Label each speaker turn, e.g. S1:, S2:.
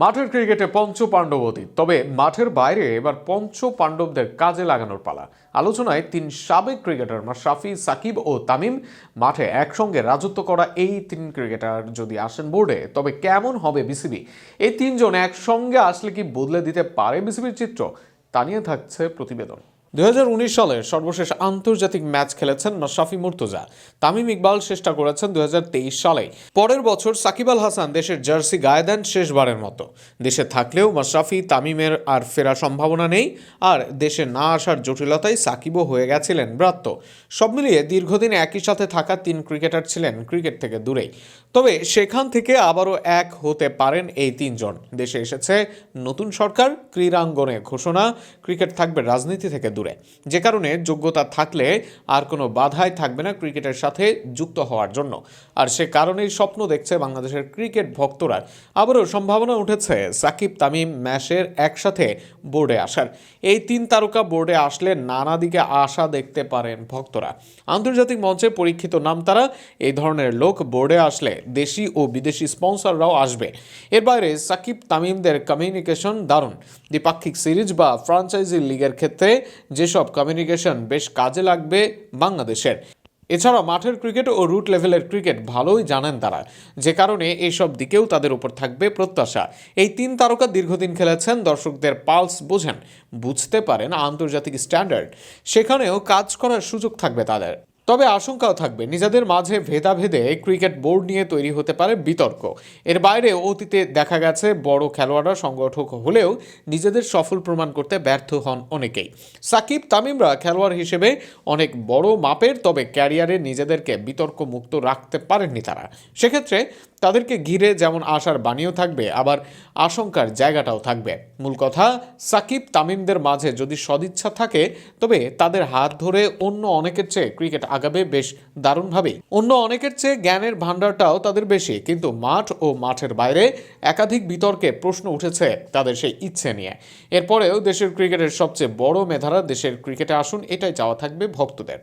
S1: মাঠের ক্রিকেটে পঞ্চ পাণ্ডব অতীত তবে মাঠের বাইরে এবার পঞ্চ পাণ্ডবদের কাজে লাগানোর পালা। আলোচনায় তিন সাবেক ক্রিকেটার মাশরাফি সাকিব ও তামিম। মাঠে একসঙ্গে রাজত্ব করা এই তিন ক্রিকেটার যদি আসেন বোর্ডে, তবে কেমন হবে বিসিবি? এই তিনজন একসঙ্গে আসলে কি বদলে দিতে পারে বিসিবির চিত্র? তা নিয়ে থাকছে প্রতিবেদন। দুই সালের সর্বশেষ আন্তর্জাতিক ম্যাচ খেলেছেন মাশরাফি মুর্তজা। তামিম ইকবাল চেষ্টা করেছেন দুই সালে পরের বছর সাকিব আল হাসান দেশের জার্সি গায়ে দেন শেষবারের মতো। দেশে থাকলেও মাশরাফি তামিমের আর ফেরার সম্ভাবনা নেই, আর দেশে না আসার জটিলতায় সাকিবও হয়ে গেছিলেন ব্রাত্য। সব মিলিয়ে দীর্ঘদিন একই সাথে থাকা তিন ক্রিকেটার ছিলেন ক্রিকেট থেকে দূরেই। তবে সেখান থেকে আবারও এক হতে পারেন এই তিনজন। দেশে এসেছে নতুন সরকার, ক্রীড়াঙ্গনে ঘোষণা, ক্রিকেট থাকবে রাজনীতি থেকে দূরে। যে কারণে যোগ্যতা থাকলে আর কোনো বাধাই থাকবে না ক্রিকেটের সাথে যুক্ত হওয়ার জন্য। আর সে কারণেই স্বপ্ন দেখছে বাংলাদেশের ক্রিকেট ভক্তরা। আবারও সম্ভাবনা উঠেছে সাকিব তামিম ম্যাশের একসাথে বোর্ডে আসার। এই তিন তারকা বোর্ডে আসলে নানা দিকে আশা দেখতে পারেন ভক্তরা। আন্তর্জাতিক মঞ্চে পরীক্ষিত নাম তারা, এই ধরনের লোক বোর্ডে আসলে দেশি ও বিদেশি স্পন্সররাও আসবে। এর বাইরে সাকিব তামিমদের কমিউনিকেশন দারুণ। দ্বিপাক্ষিক সিরিজ বা ফ্রাঞ্চাইজি লিগের ক্ষেত্রে যেসব কমিউনিকেশন বেশ কাজে লাগবে বাংলাদেশের। এছাড়া মাঠের ক্রিকেট ও রুট লেভেলের ক্রিকেট ভালোই জানেন তারা। যে কারণে এইসব দিকেও তাদের উপর থাকবে প্রত্যাশা। এই তিন তারকা দীর্ঘদিন খেলেছেন, দর্শকদের পালস বোঝেন, বুঝতে পারেন আন্তর্জাতিক স্ট্যান্ডার্ড সেখানেও কাজ করার সুযোগ থাকবে তাদের। তবে আশঙ্কাও থাকবে, নিজেদের মাঝে ভেদাভেদে ক্রিকেট বোর্ড নিয়ে তৈরি হতে পারে বিতর্ক। এর বাইরে অতীতে দেখা গেছে বড় খেলোয়াড়রা সংগঠক হলেও নিজেদের সফল প্রমাণ করতে ব্যর্থ হন অনেকেই। সাকিব তামিমরা খেলোয়াড় হিসেবে অনেক বড় মাপের, তবে ক্যারিয়ারে নিজেদেরকে বিতর্ক মুক্ত রাখতে পারেননি তারা। সেক্ষেত্রে তাদেরকে ঘিরে যেমন আশার বাণীও থাকবে, আবার আশঙ্কার জায়গাটাও থাকবে। মূল কথা, সাকিব তামিমদের মাঝে যদি সদিচ্ছা থাকে, তবে তাদের হাত ধরে অন্য অনেকের চেয়ে ক্রিকেট আগাবে বেশ দারুণভাবেই অন্য অনেকের চেয়ে জ্ঞানের ভাণ্ডারটাও তাদের বেশি, কিন্তু মাঠ ও মাঠের বাইরে একাধিক বিতর্কে প্রশ্ন উঠেছে তাদের সেই ইচ্ছে নিয়ে। এরপরেও দেশের ক্রিকেটের সবচেয়ে বড় মেধারা দেশের ক্রিকেটে আসুন, এটাই চাওয়া থাকবে ভক্তদের।